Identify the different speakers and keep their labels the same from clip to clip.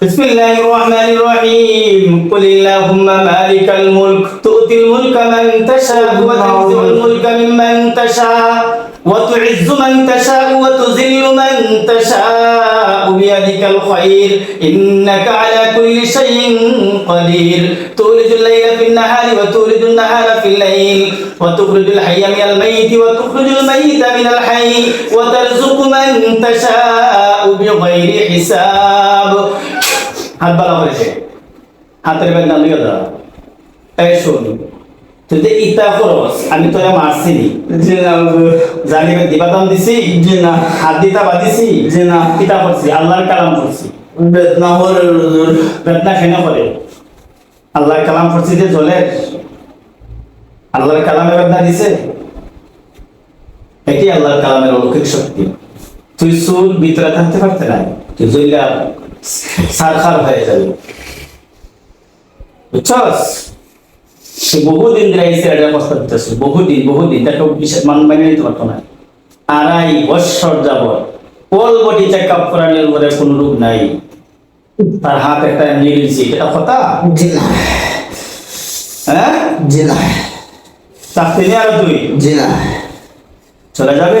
Speaker 1: بسم الله الرحمن الرحيم. قل اللهم مالك الملك تؤتي الملك من تشاء وتنزع الملك ممن تشاء وتعز من تشاء وتذل من تشاء. بيدك الخير إنك على كل شيء قدير. تولج الليل في النهار وتولج النهار في الليل وتخرج الحي من الميت وتخرج الميت من الحي وترزق من تشاء بغير حساب. হাত বালা করেছে হাতের বেদনা লিখে দাও এই শোন তুই যে ইতা করস আমি তোরা মারছি
Speaker 2: জি না
Speaker 1: জানি দিবা দাম দিছি
Speaker 2: জি না।
Speaker 1: হাত দিতা বাদিছি
Speaker 2: জি না।
Speaker 1: কিতা করছি আল্লাহর কালাম করছি।
Speaker 2: বেদনা করে
Speaker 1: বেদনা কেন করে? আল্লাহর কালাম করছি যে জলে আল্লাহর কালামে বেদনা দিছে। এটি আল্লাহর কালামের অলৌকিক শক্তি। তুই সুর ভিতরে থাকতে পারতে না তুই জইলা সারখার হয়ে যাবে। বুঝছস? সে বহুদিন ধরে এই সিরিয়ালটা প্রস্তাব দিতেছে বহুদিন বহুদিন। তাকে বিশেষ মান মানে নিতে পারতো না। আড়াই বৎসর যাবত পল বডি চেক আপ করানোর পরে কোনো রোগ নাই। তার হাত একটা গেছি এটা কথা? হ্যাঁ?
Speaker 2: জি। না
Speaker 1: চাকরি নিয়ে আরও তুই?
Speaker 2: জি। না
Speaker 1: চলে যাবে?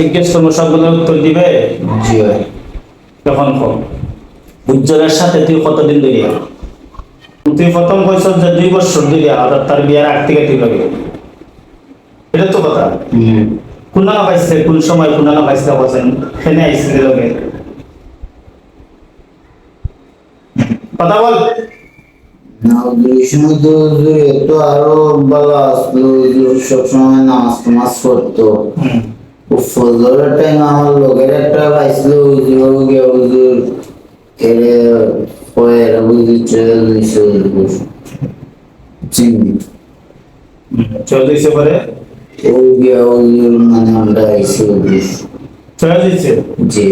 Speaker 1: জিজ্ঞেস করব সবগুলোর উত্তর দিবে?
Speaker 2: জি ভাই।
Speaker 1: তখন কম উজ্জ্বলের সাথে তুই কতদিন ধরে তুই প্রথম কইস যে দুই বছর ধরে আর তার বিয়ার আগ থেকে তুই লাগে। এটা তো কথা। কুনানা পাইছে কোন সময় কুনানা পাইছে বলছেন আইছিল লগে। কথা বল।
Speaker 2: তো আরও ভালো আসলো সবসময় নামাজ টামাজ করতো ফজরের টাইম আমার লোকের একটা পাইছিল হুজুর গিয়ে হুজুর? এরে পয়ের হুজুর চলে দিছে চিনি।
Speaker 1: চলে পরে?
Speaker 2: ও গিয়া হুজুর মানে আমরা আইসি হুজুর।
Speaker 1: চলে দিচ্ছে
Speaker 2: জি।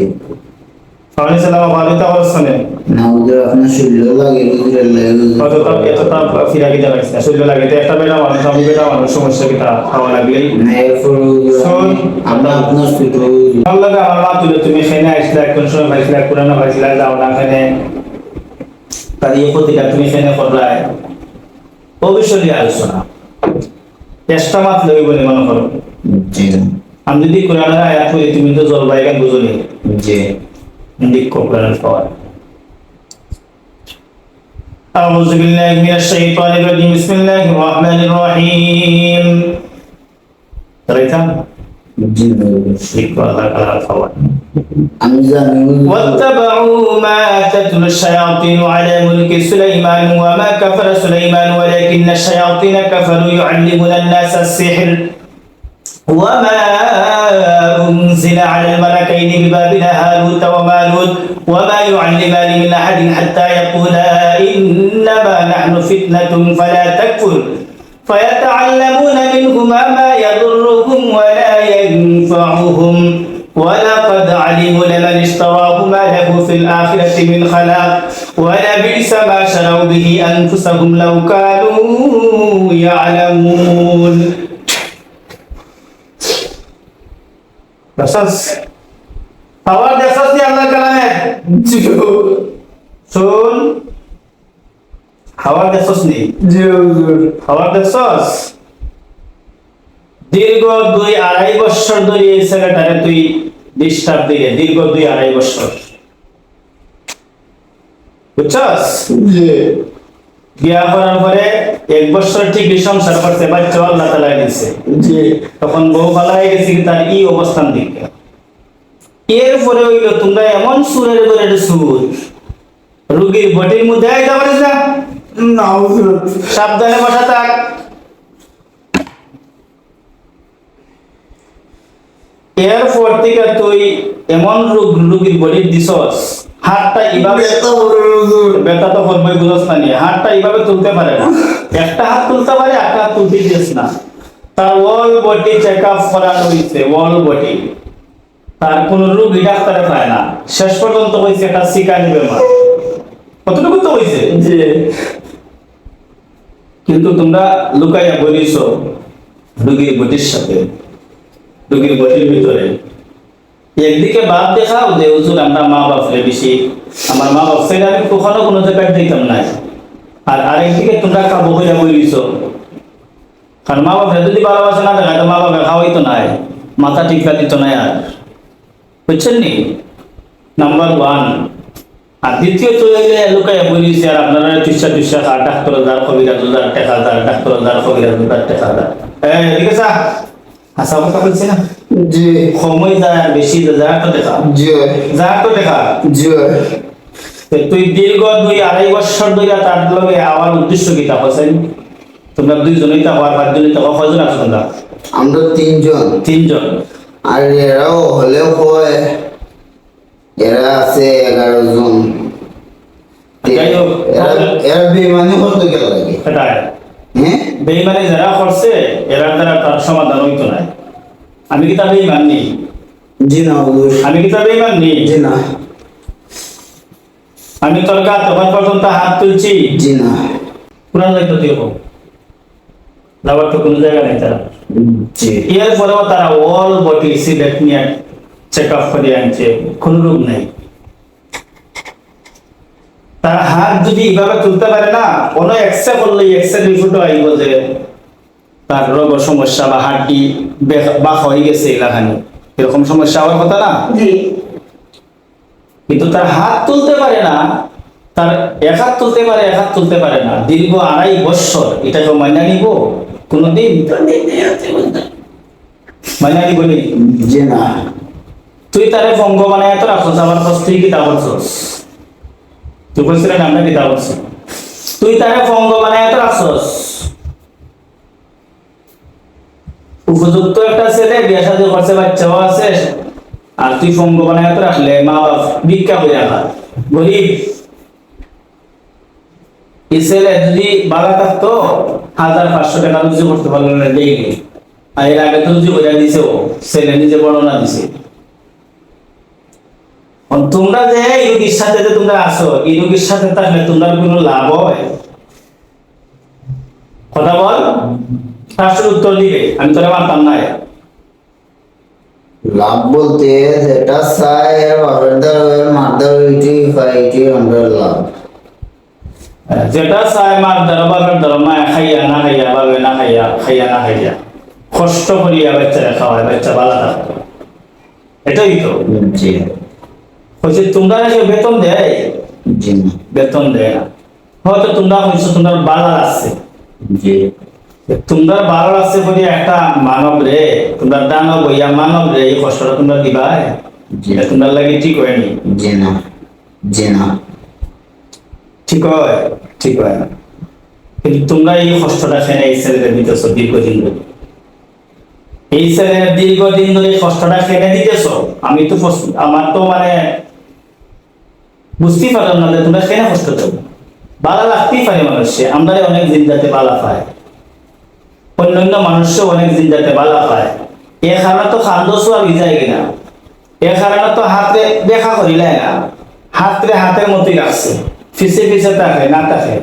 Speaker 1: পানি সালাম পানিতে অবস্থানে
Speaker 2: না হুজুর আপনার শরীর লাগে হুজুর লাগে
Speaker 1: কত
Speaker 2: হুজুর
Speaker 1: তাপ এত তাপ ফিরা গিয়ে লাগছে। না শরীর লাগে তো একটা বেটা মানুষ আমি বেটা মানুষ সমস্যা কি তা খাওয়া লাগলেই।
Speaker 2: না এরপর আমরা আপনার ছোট হুজুর
Speaker 1: ভালো লাগে তুলে তুমি খেনে আসলে কোন সময় পাইছিলে পুরানো পাইছিলে যাও না খেনে তার প্রতিটা তুমি খেনে করলাই ভবিষ্যতে আলোচনা। চেষ্টা মাত্র ওই বলে মনে করো।
Speaker 2: জি।
Speaker 1: আমি যদি কোরআনের আয়াত করি তুমি তো জলবায়ু বুঝলি
Speaker 2: জি।
Speaker 1: hindi ko ganun أعوذ بالله من الشيطان الرجيم. بسم الله الرحمن الرحيم.
Speaker 2: ريتها
Speaker 1: واتبعوا ما تتلو الشياطين على ملك سليمان وما كفر سليمان ولكن الشياطين كفروا يعلمون الناس السحر. وما أنزل على الملكين ببابل هاروت وماروت وما يعلمان من أحد حتى يقولا إنما نحن فتنة فلا تكفر. فيتعلمون منهما ما يضرهم ولا ينفعهم. ولقد علموا لمن اشتراه ما له في الآخرة من خلاق. ولبئس ما شروا به أنفسهم لو كانوا يعلمون. Dasas. Power dasas di Allah kalamnya Sun হাওয়ার দেখছস নি
Speaker 2: জি হুজুর
Speaker 1: হাওয়ার দেখছস দীর্ঘ দুই আড়াই বছর ধরে এই ছেলেটারে তুই ডিস্টার্ব দিয়ে দীর্ঘ দুই আড়াই বছর। বুঝছস বিয়া করার পরে এক বছর ঠিকই সংসার করছে বাচ্চা আল্লাহ তালা
Speaker 2: জি।
Speaker 1: তখন বউ হয়ে গেছে তার ই অবস্থান দিকে এরপরে হইল তোমরা এমন সুরের করে সুর রুগীর বটির মধ্যে আইতে পারিস না সাবধানে বসা থাক। এরপর থেকে তুই এমন রোগ রুগীর বডির দিছস হাতটা
Speaker 2: ব্যথা
Speaker 1: তো বুঝস না নিয়ে। হাতটা এইভাবে তুলতে পারে না। একটা হাত তুলতে পারে একটা হাত তুলতে দিস না। তার ওয়াল বডি চেক আপ করানো হয়েছে ওয়াল বডি তার কোন রোগী ডাক্তারে পায় না। শেষ পর্যন্ত হয়েছে একটা শিকারি বেমার। কতটুকু তো হয়েছে
Speaker 2: জি।
Speaker 1: কিন্তু তোমরা লুকাইয়া বলিস রোগীর বটির সাথে। রোগীর বটির ভিতরে। একদিকে বাপ দেখাও যে হুজুর, আমরা মা বাপরে বেশি। আমার মা বাপ সেটা আমি কখনো কোনো জায়গায় দিতাম নাই। আর আরেকদিকে তোমরা খাব হইয়া বলিছ কারণ মা বাপরে যদি ভালোবাসা না দেখায় তো মা বাপে খাওয়াই তো নাই। মাথা টিকা দিত নাই আর। বুঝছেন নি? নাম্বার ওয়ান আর দ্বিতীয় তো লুকাইয়া বলিছে আর আপনারা টুসা টুসা ডাক্তার যার কবিরাজ যার টেকা যার ডাক্তার যার কবিরাজ যার টেকা এই এদিকে হাসা কথা বলছি না
Speaker 2: জি।
Speaker 1: সময় যায় আর বেশি যায় তো দেখা?
Speaker 2: জি।
Speaker 1: যা তো দেখা?
Speaker 2: জি।
Speaker 1: তুই দীর্ঘ দুই আড়াই বছর ধরে তার লগে আমার উদ্দেশ্য কি তা হোসেন তোমরা দুইজনই থাকো আর পাঁচজনই থাকো। কয়জন আছো তোমরা?
Speaker 2: আমরা তিনজন।
Speaker 1: তিনজন।
Speaker 2: আর এরাও হলেও হয় এরা আছে এগারো জন। এরা বেমানি হতে গেল লাগে। হ্যাঁ?
Speaker 1: বেইমানি যারা করছে এরা দ্বারা তার সমাধান হইতো না। আমি কি তার বেইমান নেই?
Speaker 2: জি না হুজুর।
Speaker 1: আমি কি তার বেইমান নেই?
Speaker 2: জি না।
Speaker 1: আমি তোর গা তখন পর্যন্ত হাত তুলছি।
Speaker 2: জি না।
Speaker 1: পুরান দায়িত্ব দিয়ে হোক যাওয়ার তো কোনো জায়গা নেই তারা।
Speaker 2: জি।
Speaker 1: এরপরেও তারা অল বডি সিলেক্ট নিয়ে চেক আপ করে আনছে। কোন রোগ নেই। তার হাত যদি এইভাবে তুলতে পারে না কোনো এক্সরে করলে এক্সরে রিপোর্টও আইব যে তার রোগ সমস্যা বা হাড্ডি বা হয়ে গেছে এলাকানি এরকম সমস্যা হওয়ার কথা না? কিন্তু তার হাত তুলতে পারে না তার এক হাত তুলতে পারে এক হাত তুলতে পারে না। দীর্ঘ আড়াই বছর এটাকে মাইনা নিব? কোনোদিন? মাইনা নিব
Speaker 2: যে না।
Speaker 1: তুই তারে বঙ্গ বানায় তো রাখছ আমার কাছ থেকে তা করছস? তুই করছি তুই বঙ্গ বানায় রাখছস উপযুক্ত একটা ছেলে, বিয়া করছে, বাচ্চাও আছে, আর তুই ফঙ্গ বানায় রাখলে মা বাপ ভিক্ষা হয়ে রাখা গরিব এই ছেলে যদি বাবা থাকতো, হাজার পাঁচশো টাকা রুজি করতে পারল না ডেইলি। আর এর আগে তো রুজি করে দিছে ও। ছেলে নিজে বর্ণনা দিছে। তোমরা যে এই রোগীর সাথে যে তোমরা আসো এই রোগীর সাথে থাকলে তোমরা কোনো লাভ হয়? কথা বল। তার উত্তর দিবে। আমি তোরা মানতাম না
Speaker 2: লাভ বলতে যেটা চাই বাবার দ্বারা মাদার ওইটি ফাইটি আমরা লাভ।
Speaker 1: যেটা চাই মার দ্বারা বাপের দ্বারা মায় খাইয়া না খাইয়া বাবে না খাইয়া খাইয়া না খাইয়া। কষ্ট করিয়া বাচ্চারা খাওয়ায় বাচ্চা বালা থাকতো এটাই তো।
Speaker 2: জি।
Speaker 1: হচ্ছে তোমরা যে বেতন দেয়?
Speaker 2: জি
Speaker 1: বেতন দেয় না। হয়তো তোমরা হয়েছে তোমরা বালা আছে।
Speaker 2: জি।
Speaker 1: তোমরা ভালো লাগছে বলে একটা মানব রে তোমরা দানব হইয়া মানব রে এই কষ্টটা তোমরা দিবাই তোমরা লাগে ঠিক হয়নি
Speaker 2: জি না জি না
Speaker 1: ঠিক হয় ঠিক হয়। না কিন্তু তোমরা এই কষ্টটা খেয়ে এই ছেলেদের দিতেছ দীর্ঘদিন ধরে? এই ছেলের দীর্ঘদিন ধরে কষ্টটা খেয়ে দিতেছ? আমি তো আমার তো মানে বুঝতেই পারলাম না তোমরা কেন কষ্ট দেবো? বালা লাগতেই পারে মানুষে আমরা অনেক জিন্দাতে বালা পায়। অন্যান্য মানুষও অনেক জিন্দাতে বালা পায়। এ কারণে তো খান্দসও আর যায় কিনা? এ কারণে তো হাতে দেখা করিলে না? হাতরে হাতের মতোই রাখছে ফিসে ফিসে তাকে না তাকে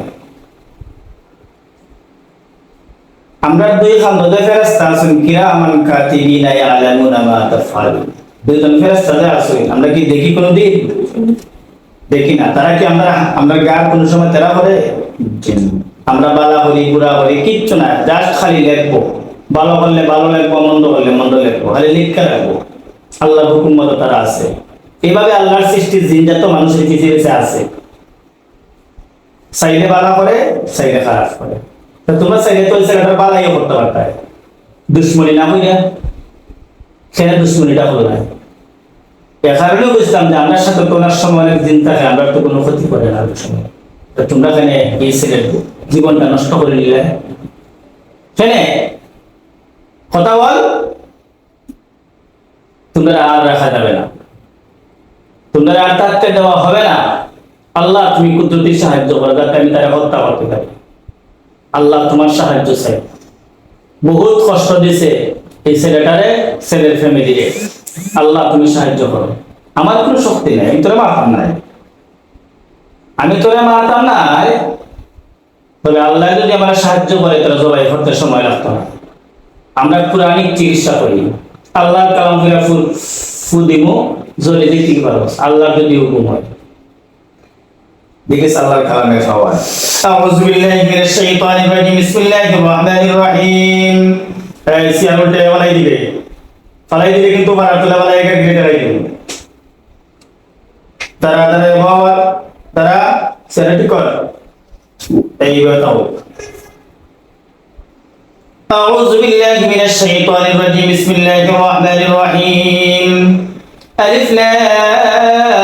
Speaker 1: আমরা দুই খান্দতে ফেরেস্তা আছেন কিরা আমান কাতিবিনা ইয়ালামুনা মা তাফআলুন। দুইজন ফেরেস্তা যে আছেন, আমরা কি দেখি কোনোদিন? দেখি না, তারা কি আমরা আমরা গার কোনো সময় তারা করে? আমরা বালা হরি বুড়া হরি কিচ্ছু না জাস্ট খালি লেখবো। ভালো করলে ভালো লেখবো, মন্দ করলে মন্দ লেখবো, খালি লিখতে রাখব। আল্লাহর হুকুম মতো তারা আছে। এইভাবে আল্লাহর সৃষ্টির জিনজাত মানুষের পৃথিবীতে আছে। সাইডে বালা করে সাইডে খারাপ করে। তা তোমরা সাইডে তো জায়গাটা বালাইও করতে পারতে দুশ্মনী না হইয়া সেটা দুশ্মনীটা হলো না? এ কারণেও বুঝলাম যে সাথে তোমার সময় অনেক দিন থাকে আমরা তো কোনো ক্ষতি করে না তোমরা কেন এই জীবনটা নষ্ট করে নিলে। কেন কথা বল। তোমরা আর রাখা যাবে না। তোমরা আর দেওয়া হবে না। আল্লাহ তুমি কুদরতি সাহায্য করো, যাতে আমি তারা হত্যা করতে পারি। আল্লাহ তোমার সাহায্য চাই। বহুত কষ্ট দিছে এই ছেলেটারে, ছেলের ফ্যামিলিরে আল্লাহ তুমি সাহায্য করো। আমার কোনো শক্তি নেই, আমি তোরা মারতাম নাই আমি তোরা মারতাম নাই তবে আল্লাহ যদি আমার সাহায্য করে, তোরা জবাই করতে সময় লাগতো না। আমরা পুরাণিক চিকিৎসা করি। আল্লাহর কালাম ফিরা ফুল ফু জলে দেখতে পারো আল্লাহর যদি হুকুম হয়। দেখে আল্লাহর কালামে খাওয়া আউযু বিল্লাহি মিনাশ শাইতানির রাজিম। বিসমিল্লাহির রহমানির রহিম। এই সিয়ারুলটা ফালাই দিবে। ফালাই দিলে কিন্তু বারাতুল্লাহ ফালাই একা গ্রেডে রাই দিবে তারা তারা বাবা তারা সেরাটি কর এই বাতাও أعوذ بالله من الشيطان الرجيم بسم الله الرحمن الرحيم ألف لام ميم ذلك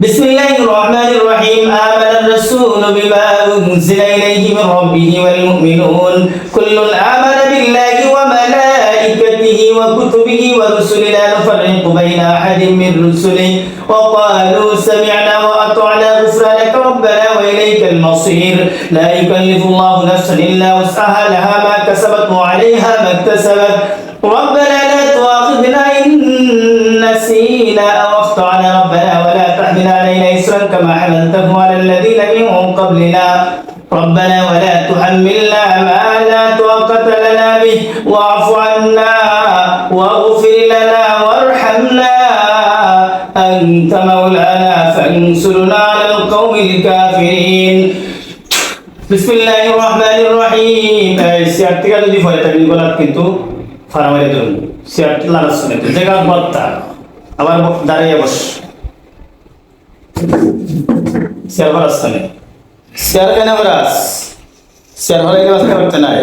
Speaker 1: بسم الله الرحمن الرحيم. آمن الرسول بما أنزل إليه من ربه والمؤمنون. كل آمن بالله وملائكته وكتبه ورسله. لا نفرق بين أحد من رسله. وقالوا سمعنا وأطعنا غفرانك. ربنا وإليك المصير. لا يكلف الله نفسا إلا وسعها. لها ما كسبت وعليها ما اكتسبت. ربنا لا تؤاخذنا إن نسينا أو أخطأنا. ربنا كما حملته على الذين من قبلنا ربنا ولا تحملنا ما لا طاقة لنا به واعف عنا واغفر لنا وارحمنا أنت مولانا فانصرنا على القوم الكافرين بسم الله الرحمن الرحيم সিয়ার থেকে যদি ফলে থাকেন গলার কিন্তু ফার্মারে ধরুন সিয়ার লালাস শুনে জায়গা বত্তা আবার দাঁড়িয়ে বস সিয়ার ভরাস তানে সিয়ার কেন ভরাস সিয়ার ভরাই বাস করতে নাই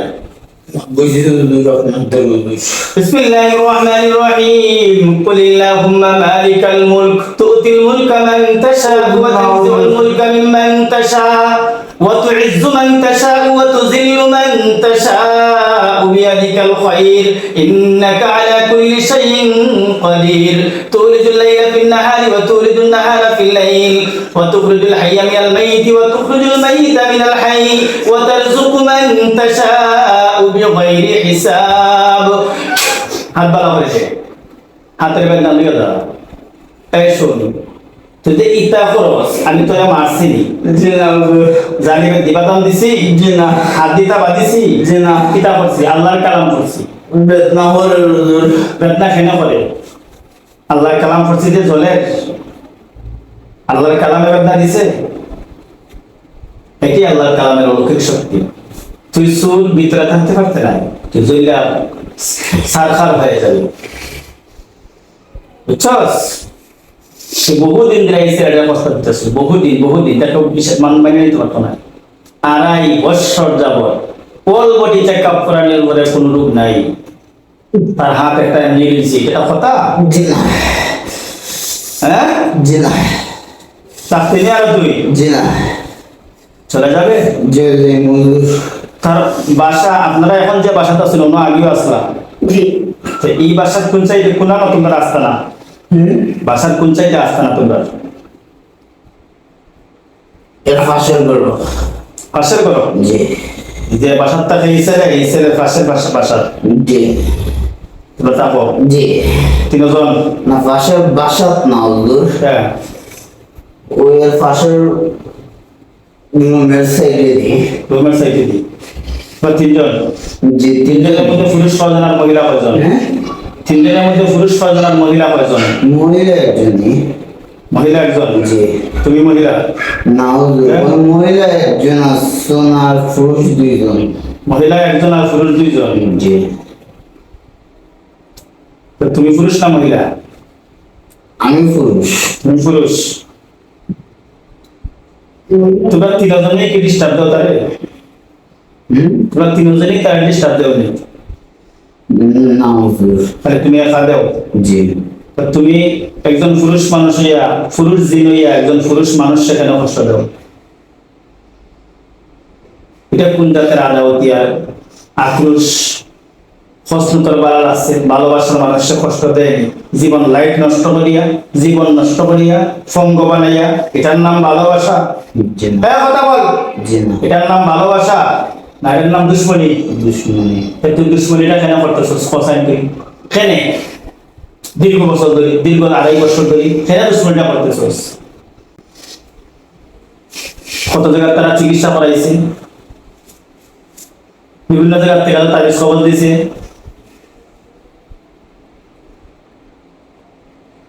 Speaker 2: বুঝি তো দূর আপনার দরুদ
Speaker 1: بسم الله الرحمن الرحيم قل اللهم مالك الملك تؤتي الملك من تشاء وتنزع الملك ممن تشاء وتعز من تشاء وتذل من تشاء بيدك الخير إنك على كل شيء قدير تولج الليل في النهار وتولج النهار في الليل وتخرج الحي من الميت وتخرج الميت من الحي وترزق من تشاء بغير حساب হাত বালা করেছে হাতের বেদনা লিখে দাও এই শোন তুই যে ইতা করস আমি তোরা মারছিনি
Speaker 2: জি না হুজুর
Speaker 1: জানি দিবাদাম দিছি
Speaker 2: জি না।
Speaker 1: হাত দিতা বাদিছি
Speaker 2: জি না।
Speaker 1: কিতা করছি আল্লাহর কালাম করছি
Speaker 2: বেদনা হরে
Speaker 1: বেদনা কেন করে? আল্লাহর কালাম করছি যে জলে আল্লাহর কালামে বেদনা দিছে? এটি আল্লাহর কালামের অলৌকিক শক্তি। তুই চুল ভিতরে থাকতে পারতে নাই তুই জইলা সারখার হয়ে যাবে। বুঝছস? সে বহুদিন ধরে এই ছেলেটার প্রস্তাব দিতেছে বহুদিন বহুদিন। তাকে বিশেষ মান মানে নিতে পারতো না। আড়াই বৎসর যাবত অল বডি চেক আপ করানোর পরে কোনো রোগ নাই। তার হাত একটা এমনি গেছে এটা কথা? হ্যাঁ?
Speaker 2: জি না।
Speaker 1: চাকরি নিয়ে আর তুই?
Speaker 2: জি না।
Speaker 1: চলে যাবে?
Speaker 2: হুজুর
Speaker 1: তার বাসা আপনারা এখন যে বাসাটা ছিল না আগেও আসলাম। এই বাসার কোন চাইতে কোন তোমরা আসতা না? বাসার কোন চাইতে আসতা না তোমরা?
Speaker 2: এর ফাঁসের করো
Speaker 1: করো
Speaker 2: জি।
Speaker 1: যে এই এই ছেলের পাশের পাশে বাসার।
Speaker 2: জি।
Speaker 1: তোমরা থাকো।
Speaker 2: জি।
Speaker 1: তিনজন।
Speaker 2: না ফাঁসের বাসাত না
Speaker 1: হ্যাঁ।
Speaker 2: ওই এর ফাঁসের রুমের সাইডে দি।
Speaker 1: রুমের সাইডে দিই তিনজন।
Speaker 2: জি
Speaker 1: তিনজনের মধ্যে পুরুষ কয়জন আর মহিলা
Speaker 2: হ্যাঁ?
Speaker 1: তিনজনের মধ্যে পুরুষ কয়জন আর মহিলা কয়জন?
Speaker 2: মহিলা একজনই।
Speaker 1: মহিলা একজন?
Speaker 2: জি।
Speaker 1: তুমি মহিলা?
Speaker 2: না
Speaker 1: হ্যাঁ?
Speaker 2: মহিলা একজন আসছেন আর পুরুষ দুইজন।
Speaker 1: মহিলা একজন আর পুরুষ দুইজন?
Speaker 2: জি।
Speaker 1: তুমি পুরুষ না মহিলা?
Speaker 2: আমি পুরুষ।
Speaker 1: তুমি পুরুষ। তোমরা তিনজনেই কি ডিস্টার্ব দাও তারে
Speaker 2: হুম?
Speaker 1: তোমরা তিনজনেই তার ডিস্টার্ব দেও নি
Speaker 2: না
Speaker 1: তাহলে তুমি একা দেও?
Speaker 2: জি।
Speaker 1: তুমি একজন পুরুষ মানুষ হইয়া পুরুষ জিন হইয়া একজন পুরুষ মানুষ সেখানে কষ্ট দেও। এটা কোন জাতের আর আক্রোশ হস্তন্তর লাগছে ভালোবাসার মানুষকে কষ্ট দেয়নি। জীবন লাইট নষ্ট করিয়া জীবন নষ্ট করিয়া সঙ্গ বানাইয়া এটার নাম ভালোবাসা? হ্যাঁ কথা বল। এটার নাম ভালোবাসা? না এটার নাম দুশ্মনী।
Speaker 2: দুশ্মনী।
Speaker 1: তুই দুশ্মনীটা কেন করতেছিস কসাই তুই কেনে? দীর্ঘ বছর ধরে দীর্ঘ আড়াই বছর ধরে কেন দুশ্মনীটা করতেছিস কত জায়গায় তারা চিকিৎসা করাইছে বিভিন্ন জায়গার থেকে তাদের খবর দিয়েছে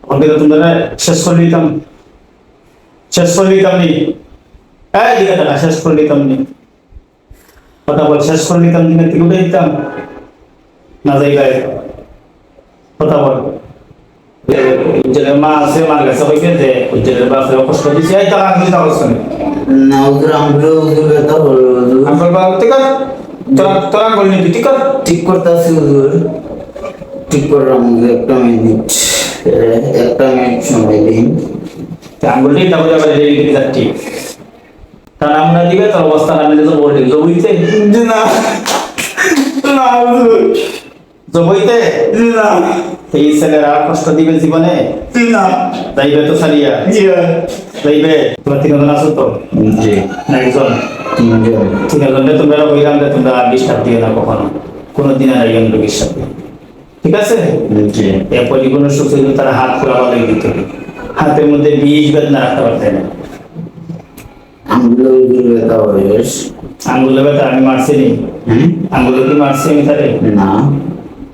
Speaker 1: আমাদের তোমরা শেষ করে দিতাম। শেষ করে দিতাম নি? শেষ করে দিতাম নি? কথা বল শেষ করে দিতাম দিনে থেকে উঠে দিতাম। না জায়গায় কথা বল। মা আছে মার কাছে যে উজ্জ্বলের কষ্ট দিছে এই শুনে
Speaker 2: না আমার
Speaker 1: বাপ ঠিক আছে? তোরা তোরা ঠিক আছে?
Speaker 2: ঠিক করতেছি হুজুর। ঠিক করলাম একটা মিনিট। একটা মিনিট সময় দিন।
Speaker 1: আঙ্গুলটি আবার রেডি করে যাচ্ছি তার নাম না দিবে তোর অবস্থা না দিলে তো
Speaker 2: না। না না।
Speaker 1: এই ছেলেরা কষ্ট দিবে জীবনে?
Speaker 2: না।
Speaker 1: যাইবে তো সারিয়া যাইবে? তোমার আছো তো?
Speaker 2: জি।
Speaker 1: না একজন। তোমরা বললাম যে তোমরা ডিস্টার্ব দিও না কখনো। কোনো দিন আর একজন রোগীর সাথে। ঠিক আছে?
Speaker 2: জি।
Speaker 1: এরপর কোনো সুখ তারা হাত খোলা দিতে হাতের মধ্যে বিষ বেদনা রাখতে পারতেন না।
Speaker 2: আমরা হুজুর ব্যথা বয়স?
Speaker 1: আঙ্গুলে ব্যথা? আমি মারছি নি।
Speaker 2: হ্যাঁ?
Speaker 1: আঙ্গুলে কি মারছি আমি তারে
Speaker 2: না।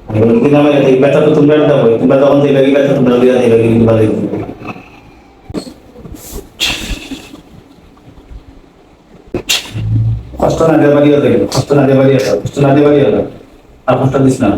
Speaker 1: আঙ্গুলে কি নামে? এই ব্যথা তো তোমরা দেবো তোমরা তখন দেবে কি ব্যথা? তোমরা দিয়ে দেবে কি কিন্তু ভালো কষ্ট না দেবারিও দেবে কষ্ট না দেবারিও কষ্ট না আর কষ্ট দিস না।